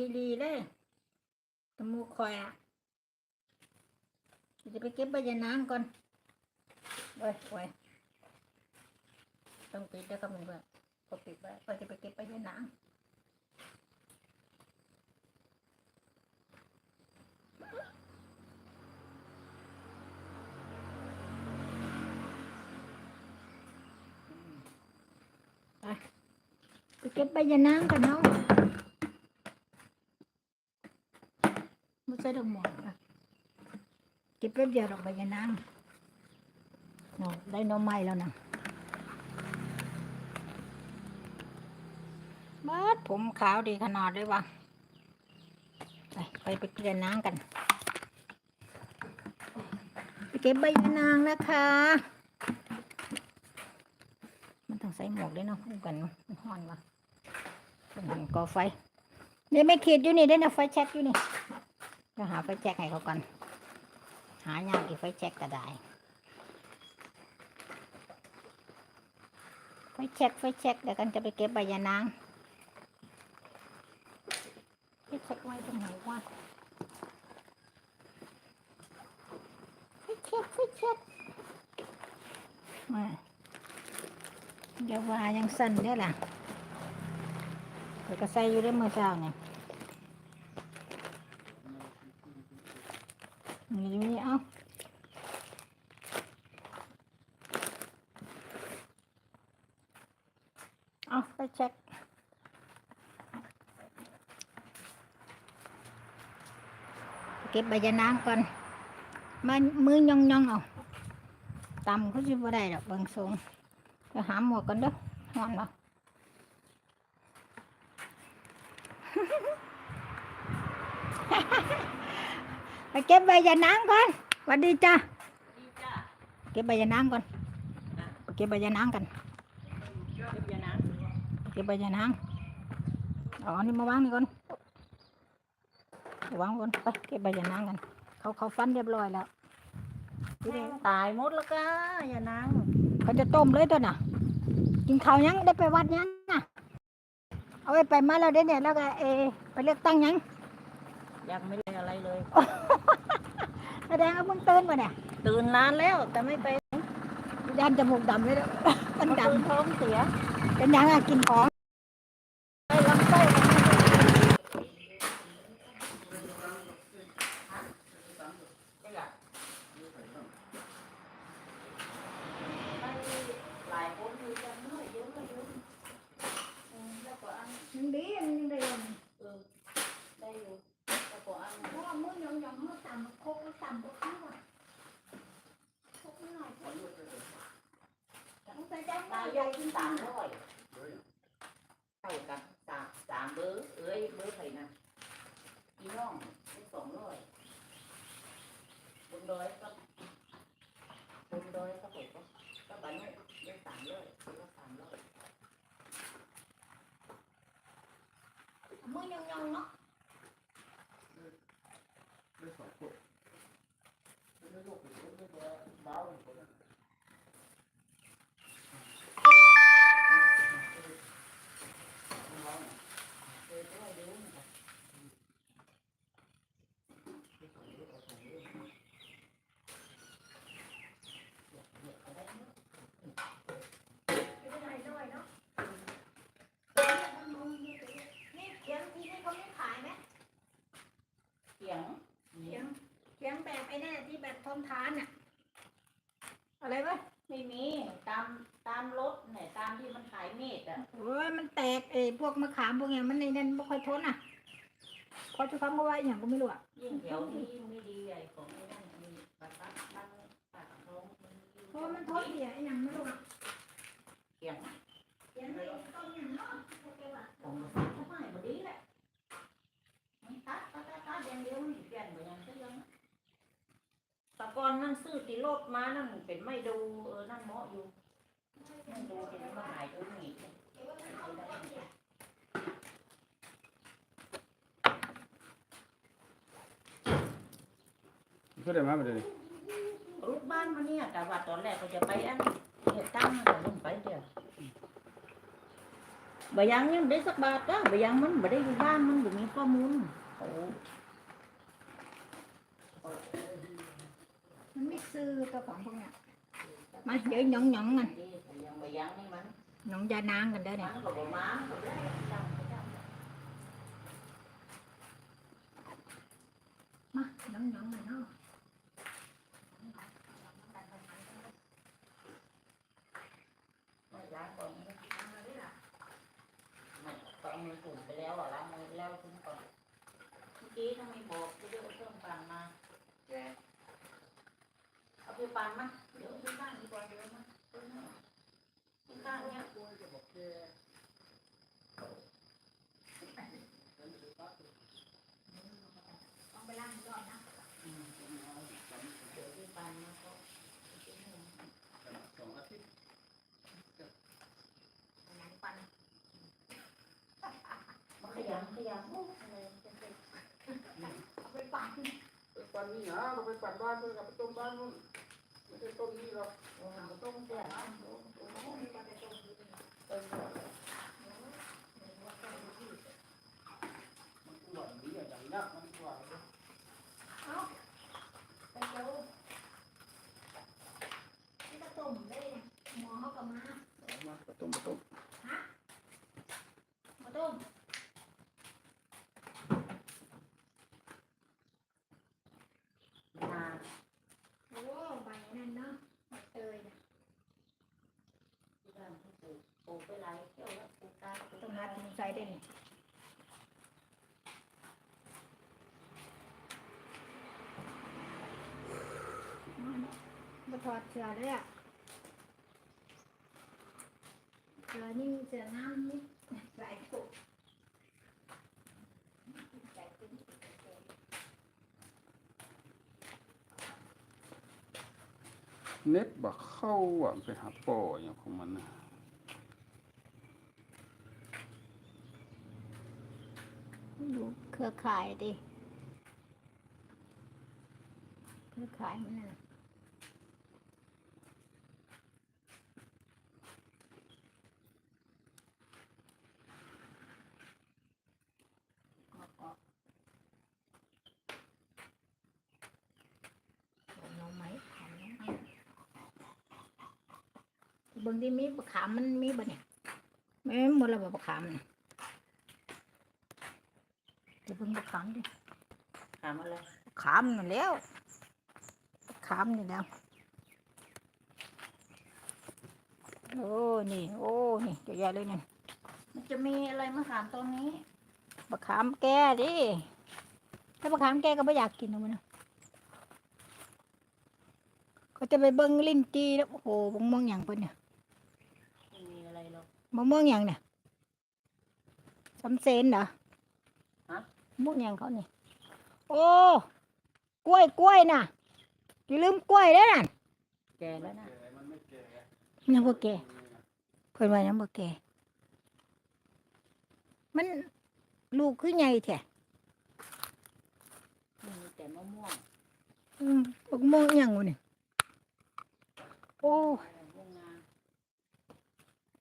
คีรีเลยตะมูคอยอะจะไปเก็บใบยะนางก่อนเว้ยเว้ยต้องปิดแล้วก็มันเบื่อก็ปิดไว้ก็จะไปเก็บใบยะนางไปเก็บใบยะนางกันเนาะไม่ ใช่ดอกหมอนอะเก็บแป๊บเดียวดอกใบยะนางเนาะได้น้อไม้แล้วนะบัดผมขาวดีขนาดเลยวะไปไปไปเกลี่ยนางกันไปเก็บใบยะนางนะคะ มันต้องใส่หมวกด้วยเนาะคู่กันมันฮ้อนวะเป็นหันก่อไฟเนี่ไม่ขีดอยู่นี่ได้นะไฟแช็กอยู่นี่ จะหาไฟแช็กให้เขาก่อน หายากอีกไฟแช็กก็ได้ ไฟแช็กไฟแช็กเดี๋ยวกันจะไปเก็บใบยานางไฟแช็กไว้ตรงไหนวะไฟแช็กไฟแช็กมาเดี๋ยวว่ายังสั่นได้ล่ะเดี๋ยวก็ใส่อยู่ได้เมื่อเช้าเนี่ย นี่เอาเอาไปเช็คเก็บใบยะนางก่อนมามือย่องย่องเอาตำเขาจะบ่ได้ดอกเบางทรงไปหาหมวกกันเด้อหอนเนาะ ไปเก็บใบยะนางก่อนสวัสดีจ้าเก็บใบยะนางก่อนไปเก็บใบยะนางกัน เก็บใบยะนางเอาอันนี้มาวางนี่ก่อนวางก่อนไปเก็บใบยะนางกัน เขาเขาฟันเรียบร้อยแล้วนี่เด้ตายหมดแล้วก็อย่านางเขาจะต้มเลยตัวน่ะกินข้าวยังได้ไปวัดยังน่ะเอาไปไปมาแล้วเด้เนี่ยแล้วก็เออไปเลือกตั้งยังยังไม่ได้อะไรเลย แสดงว่ามึงตื่นมาเนี่ยตื่นนานแล้ว แต่ไม่ไปยันจมูกดำเลยเด้อมันดตื่นท้องเสียำเป็นยังอะกินของ ไปลำไส้หลายคนอยู่กันน้อยเยอะก็เยอะแล้วก็อัน มันดีมันยังได้ยัง เออได้อยู่แล้วก็อัน เพราะว่ามือยองยองเขาต่ำโคกเขาต่ำกว่าเขาอะโคกหน่อยพกต้องใส่ใจตามายายขึ้นสามร้อยเท่ากันสามสามเบอร์เอ้ยเบอร์ไผ่นะอีน้องเป็นสองร้อยบนดอยก็บนดอยก็ผมก็ก็บันนี้ได้สามร้อยก็สามร้อยมือยองยองเนาะ เขียงที่นี่เขาไม่ขายไหมเสียงเขียงเขียงแบบไอ้นั่นที่แบบทนทานอะ อะไรวะ ไม่มีตามตามรถเนี่ยตามที่มันขายเมตรอะ โอ้ยมันแตกไอ้พ วกมะขามพวกเนี้ยมันในนั้นไม่ค่อยทนอะพอจะทำก็ว่าอย่างก็ไม่รู้อะยิ่งแถวนี้ยิ่งไม่ดีใหญ่ของไอ้นั่นมีปลาปักบ้านปากท้องเพราะมันทนเสียอ้หยังไม่รู้อะเสียงเขียงในต้นอย่างเนาะโอเคว่ะผมเขาไม่บดีแหละมันตัดตัดตัดอย่างเดียวมันเปลี่ยนไปอย่างเดียวตะกอนนั่นซื้อติโลดมานั่นเป็นไม่ดูเออนั่นเหมาะอยู่ไม่ดูเห็นมาหายดูหนี ก็ได้มาบ่ได้นี่รูปบ้านมาเนี่ยแต่ว่าตอนแรกก็จะไปอันเหตุตั้งแต่ลงไปเดียวบะยังยังไม่ได้สักบาทก็บะยังมันบ่ได้อยู่บ้านมันบ่มีข้อมูลโอ้มันไม่ซื้อตัวของพวกเนี้ยมาเดี๋ยวหยองหยองๆกันนี่บะยังบะยังนี่มันหยองยานางกันเด้อมัเนี่ยนก็บ่มาบ่ได้จำบ่จำมาหยองหยองๆกันเนาะ ไม่ล้างก่อนไม่ตอน มือถุ่มไปแล้วอะล้างมือแล้วทิ้งก่อนเมื่อกี้ถ้าไม่บอกเรียกเอาเครื่องปั่นมาเอาไปปั่นมาเดี๋ยวที่บ้านดีกว่าเดี๋ยวมาที่ข้างเนี้ย ต้องไปล้างก่อนนะ อืมเดี๋ยวที่ปั่นมาก็ สองอาทิตย์ หลังปัน มา ขยำขยำโอ้อะไรจะเป็นเอาไปปั่นไปปั่นนี่นะเราไปปั่นบ้านเพื่อนกับไปต้มบ้านนู่นไม่ใช่ต้มนี่หรอก โอ้โหต้มเสียนะ มันกวนนี่อย่างนักมันกวน ไปเร็วนี่ก็ต้มได้เนี่ยหมอเขาก็มา มาไปต้มไปต้ม มาต้ม นา โอ้ใบนั่นเนาะใบเตยนะ ที่บ้านที่ปลูกปลูกไปหลายเที่ยวแล้วปลูกตาปลูก ต้องหาถุง ใส่ได้นี่มาถอดเสื้อเลยอะเสื้อนี่เสื้อน้ำนี่ใส่กุกใส่กุกเน็ตบักเข้าอะไปหาปออย่างของมันนะ ดูเครือข่ายดิ เครือข่ายมันน่ะออกออกเอางทีมีบะขามมันมีบ่เนี่ยไม่หมดแล้วบ่บะขามเดี๋ย วเบิ่งบะขามดิถามอะไรขามนี่แหล้วขามนี่แล้วโอ้นี่ โอ้นี่เยอะแยะเลยนี่มันจะมีอะไรมาถามตรงนี้บะขามแก่ดิถ้าบะขามแก่ก็ไม่อยากกินหรอกมันนะก็จะไปเบิ้งลิ้นจีแล้วโอ้โหมะม่วงอย่างเพิ่นเนี่ยไม่มีอะไรหรอกมะม่วงอย่างเนี่ยสำเซนเหรอฮะ มะม่วงอย่างเขานี่ โอ้กล้วยกล้วยน่ะอย่าลืมกล้วยเด้อน่ะแกแล้วนะแก่มันไม่แก่ยังบ่แก่เพิ่นว่ายังบ่แก่มันลูกคือใหญ่แท้มีแต่มะม่วงอืมบักม่วงอิหยังวะนี่โอ้มะม่วงงา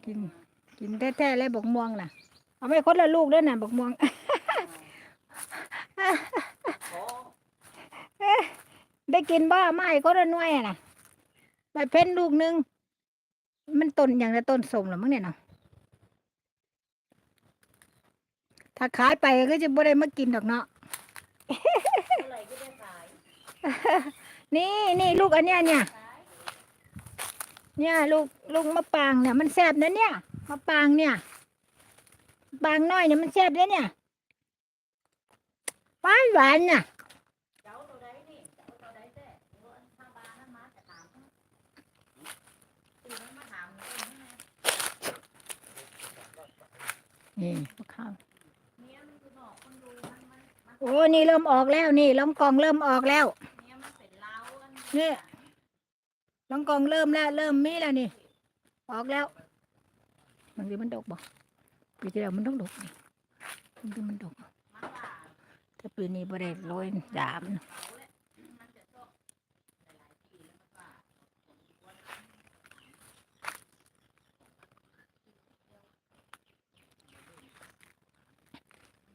กินกินแท้ๆเลยบักม่วงน่ะ เอาไปคนละลูกเด้วยน่ะบักม่วงขอ ได้กินบ่ไม่คนละน่วยอะน่ะใบเพ้นลูกหนึง มันต้นอย่างละต้นสมหรือมั้งเนี่ยเนาะถ้าขายไปก็จะบ่ได้มากินดอกเนาะนี่นี่ลูกอันเนี้ยเนี่ยเนี่ยลูกลูกมะปางเนี่ยมันแซ่บนะเนี่ยมะปางเนี่ย ปางน้อยเนี่ยมันแซ่บเลยเนี่ย หวานหวานน่ะเจ้าตัวใดนี่เจ้าตัวใดแต่เดี๋ยวทางบ้านนั้นมาจะถามเขาตีนั้นมาถามเองนะนี่มะขามเมียมันคือบอกคนดูมันมันมันโอ้นี่เริ่มออกแล้วนี่ล้มกองเริ่มออกแล้วเมียมันเป็นเล้าอันเนี่ยล้มกองเริ่มแล้ว เริ่มมีแล้วนี่ ออกแล้วบางทีมันดกบ่ปีที่แล้วมันต้องดกนี่บางทีมันดกมันว่า แต่ปีนี้บระเด็นร้อยสาม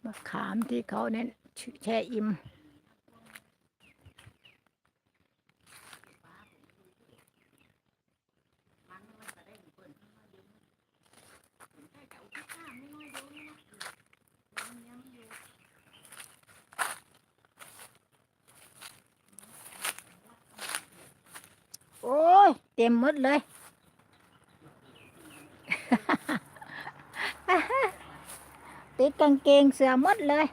มะขามที่เขาเน้นแช่อิ่ม โอ้ย เต็มหมดเลย ติดกางเกงเสือหมดเลย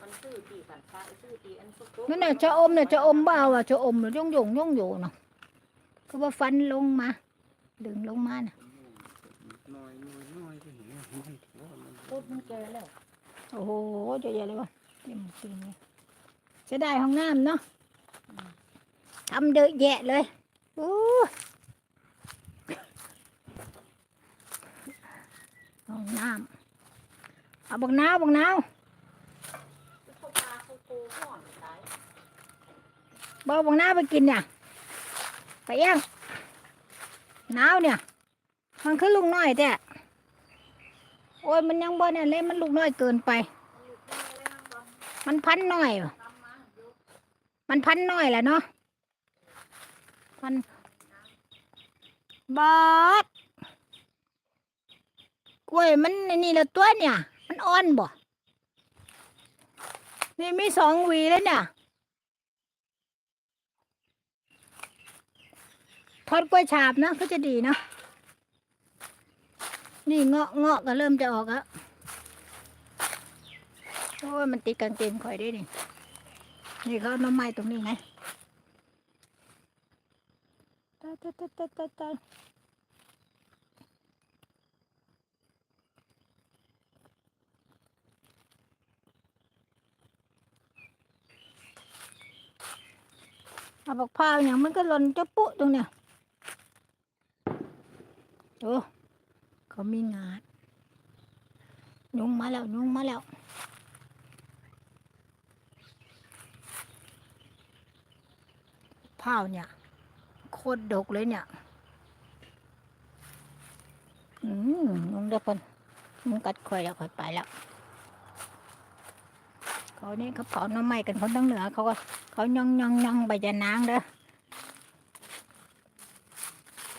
มันซื้อตีสันฟ้าซื้อตีอันสุกนั่นน่ะจะอมน่ะจะอมเบาอะจะอมน่ะย่องยงย่องอยู่เนาะก็ว่าฟันลงมา ดึงลงมาน่ะน้อยน้อยน้อยก็เห็นมันว่ามันพูดมันแก่แล้ว โอ้โหเจะเยอะเลยวะเต็มจริงเลยจะได้ห้องน้ำเนาะ ทำเดอะแยะเลยอู้ห้องน้ำเอาบักนาวบักนาวเขาปลาเขาโกห่อนตายบเอาบักนาวไปกินเนี่ย ไปเยังหนาวเนี่ย มันคือลูกน้อยแต่โอ้ยมันยังบ่เนี่ยเลยมันลูกน้อยเกินไป มันพันน้อย มันพันน้อยแหละเนาะ พันบอดกล้วยมันนี่ละตัวเนี่ย มันอ่อนบ่นี่มีสองหวีแล้วเนี่ยทอดกล้วยฉาบนะก็จะดีนะ นี่เงาะเงาะก็เริ่มจะออกแล้วโอ้ยมันติดกางเกงข่อยด้วยนี่นี่เขาเอาน้ำไม้ตรงนี้ไง ตายตายตายตายตายตายเอาบักพาวอย่างมันก็หล่นจะปุ๊ตรงเนี้ยโอ้เขามีงานยุงมาแล้วยุงมาแล้วข้าวเนี่ย ตรดกเลยเนี่ย อืมลงเด็กคนมึงกัดข่อยแล้วข่อยไปแล้ว เขานี่เขาเผาน้ำไม้กันคนทั้งเหนือ เขาก็เขาย่องย่องย่องใบจะนางเด้อ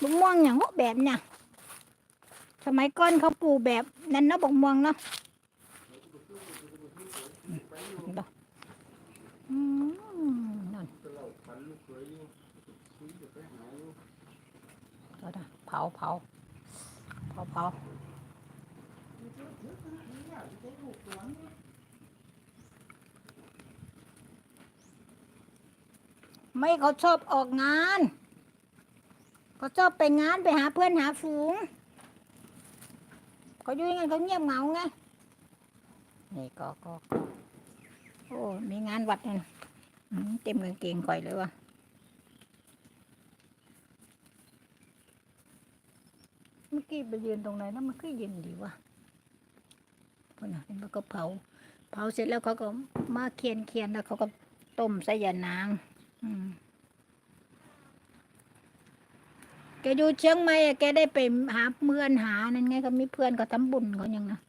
บุกม่วงอย่างว่าแบบเนี่ยสมัยก่อนเขาปลูกแบบนั้นเนาะบุกม่วงเนาะอืมนั่น ก็เราพันลูกเคยอยู่คุยจะไปหาอยู่ เผาเผาเผาเผาไม่เขาชอบออกงานเขาชอบไปงานไปหาเพื่อนหาฝูงเขาอยู่ยังไงเขาเงียบเหงาไงนี่ก็ก็โอ้มีงานวัดนั่นเต็มกางเกงข่อยเลยว่ะ เมื่อกี้ไปยืนตรงไหนแล้วมันก็เย็นดีวะพนน่ะเห็นมันก็เผา เผาเสร็จแล้วเขาก็มาเคียนเคียนแล้วเขาก็ต้มใส่ยานาง อืมแกอยู่เชียงใหม่อะแกได้ไปหาเพื่อนหานั่นไงก็มีเพื่อนก็ทำบุญเขาอย่างนะ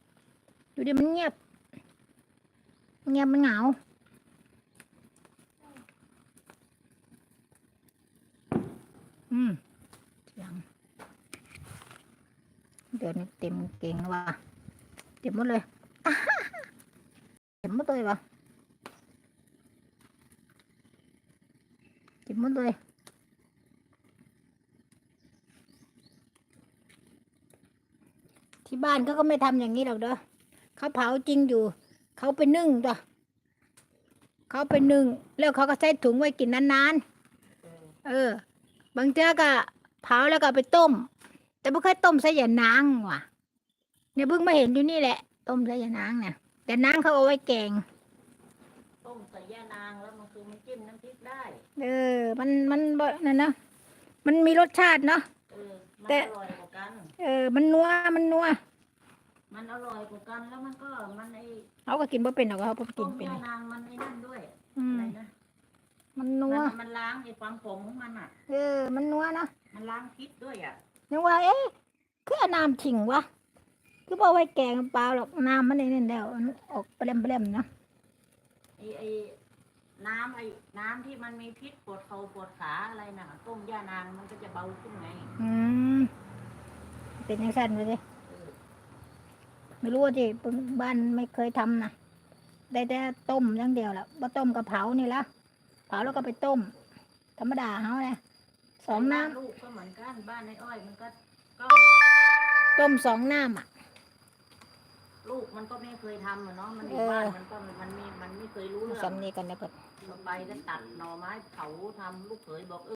อยู่ดีมันเงียบ เงียบมันเหงาอืมเสียง เดี๋ยวนี้เต็มเก่งแล้วว่ะเต็มหมดเลยเต็มหมดเลยวะเต็มหมดเลยที่บ้านเขาก็ไม่ทำอย่างนี้หรอกเด้อเขาเผาจริงอยู่ เขาไปนึ่งตัวเขาไปนึ่ง แล้วเขาก็ใส่ถุงไว้กินนานๆ เออ บางเจ้าก็เผาแล้วก็ไปต้ม แต่ไม่เคยต้มใส่ยานางว่ะ เนี่ยเพิ่งมาเห็นอยู่นี่แหละ ต้มใส่ยานางเนี่ยแต่นางเขาเอาไว้แกง ต้มใส่ย่านางแล้วมันคือมันจิ้มน้ำพริกได้เออ มันมันบ่นั่นนะมันมีรสชาติเนาะ เออมันแต่ อร่อยกว่ากัน เออ มันนัวมันนัวมันอร่อยกว่ากันแล้วมันก็มันไอ้เขาก็กินบ่เป็นหรอกเขาบ่กิต้นมเป็นย่านางมันไอ้นั่นด้วยอืมอะไรนะมันนัวมันมันล้างไอ้ความขมของมันอะ เออ มันนัวเนาะมันล้างพิษด้วยอะ นึกว่า เอ๊ะคือเอาน้ำทิ้งวะคือบอกไว้แกงเปล่าหรอกน้ำมันนี่นี่เดียวมันออกเปรี้ยมๆเนาะไอ้ไอ้น้ำไอ้น้ำที่มันมีพิษปวดเข่าปวดขาอะไรน่ะต้มย่านางมันก็จะเบาขึ้นไงอืมเป็นยังสั้นไปสิเออไม่รู้ว่าที่บ้านไม่เคยทำนะได้แต่ต้มอย่างเดียวแหละว่าต้มกับเผานี่ละเผาแล้วก็ไปต้ม ธรรมดาเขาเลย สองน้บ้าลูกก็เหมือนกันบ้านในอ้อยมันก็ก็ำต้มสองน้ำอะ ลูกมันก็ไม่เคยทำอะเนาะมันอยู่บ้านมันก็มันไม่มันไม่เคยรู้เรื่องสำนีกันนะเพิ่นมันไปก็ตัดหน่อไม้เผาทำลูกเขยบอกเออ